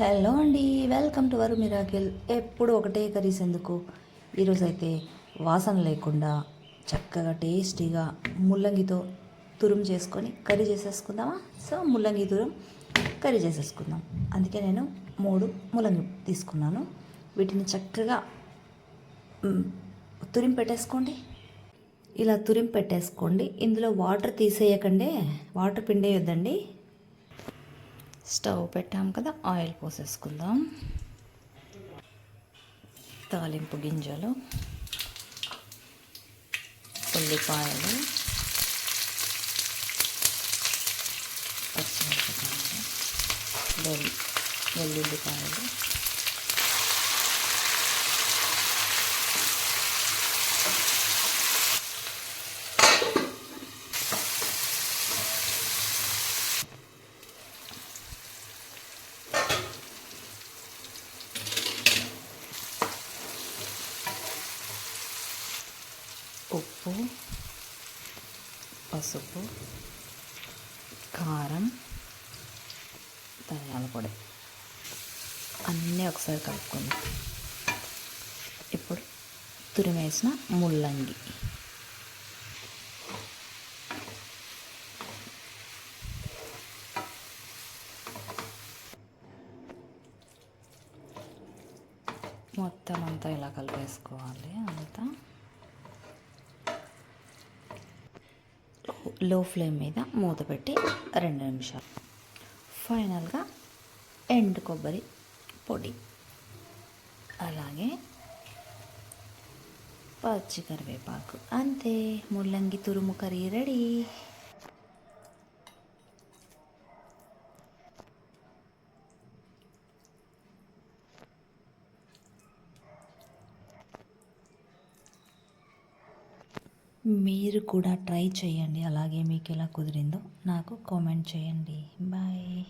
Hello అండి welcome to వరు miracle. ఎప్పుడు ఒకటే కర్రీస్ ఎందుకు? ఈరోజు అయితే వాసన లేకుండా చక్కగా టేస్టీగా ముల్లంగితో తురుము చేసుకొని కర్రీ చేసేసుకుందామా? సో ముల్లంగి తురం కర్రీ చేసేసుకుందాం. అందుకే నేను మూడు ముల్లంగి తీసుకున్నాను. వీటిని చక్కగా తురిం పెట్టేసుకోండి. ఇలా తురిమి పెట్టేసుకోండి. ఇందులో వాటర్ తీసేయకండి. వాటర్ పిండేయొద్దండి. స్టవ్ పెట్టాం కదా ఆయిల్ పోసేసుకుందాం. తాలింపు గింజలు ఉల్లిపాయలు పచ్చిమిరపకాయలు వెల్లుల్లిపాయలు. ఉప్పు పసుపు కారం ధనియాల పొడి. అన్నీ ఒకసారి కలుపుకుందాం. ఇప్పుడు తురిమేసిన ముల్లంగి. మొత్తం అంతా ఇలా కలిపేసుకోవాలి. అంతా లో ఫ్లేమ్ మీద మూత పెట్టి రెండు నిమిషాలు. ఫైనల్గా ఎండు కొబ్బరి పొడి. అలాగే పచ్చి కరివేపాకు. అంతే ముల్లంగి తురుము కర్రీ రెడీ. మీరు కూడా ట్రై చేయండి. అలాగే మీకు ఎలా కుదిరిందో నాకు కామెంట్ చేయండి. బాయ్.